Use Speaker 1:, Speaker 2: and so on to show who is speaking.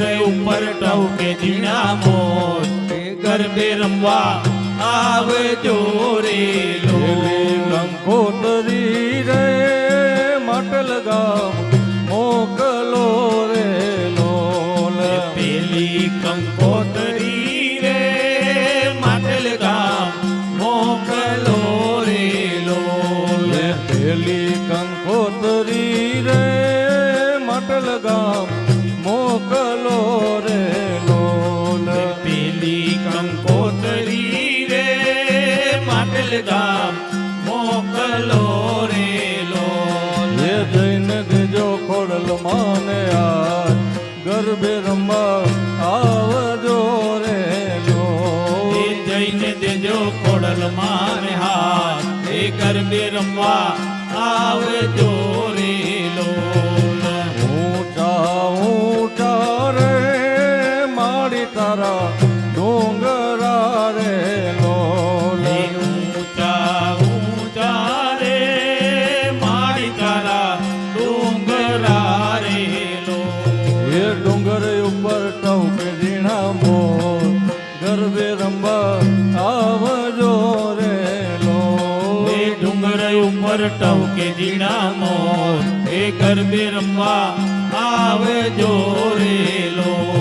Speaker 1: હે
Speaker 2: ઉપર ટવકે
Speaker 1: જીણા મોર. ગરબે રમવા આવે રે
Speaker 2: પેલી રે મટલ ગામ મોકલો રે લોલ.
Speaker 1: પેલી કંકોતરી રે મટલ ગામ મોકલો રે લોલ.
Speaker 2: પેલી કંકોતરી રે મટલ ગામ મોકલો રે લોલ
Speaker 1: પેલી કંકોતરી રે માટલ ગામ મોકલો રે લોલ
Speaker 2: જઈને દેજો ખોડલ માને આ ગરબે રમવા આવજો રે લોલ
Speaker 1: જઈને દેજો ખોડલ માને હાથ એ ગરબે રમવા
Speaker 2: તારા ડુંગરા રે લોલ
Speaker 1: ઊંચા ઊંચા રે મારી તારા ડુંગરા રે લોલ
Speaker 2: એ ડુંગર ઉપર ટવકે ઝીણા મોર ગરબે રમવા આવજો રે લોલ
Speaker 1: એ ડુંગર ઉપર ટવકે જીણા મોર એ ગરબે રમવા આવજો રે લો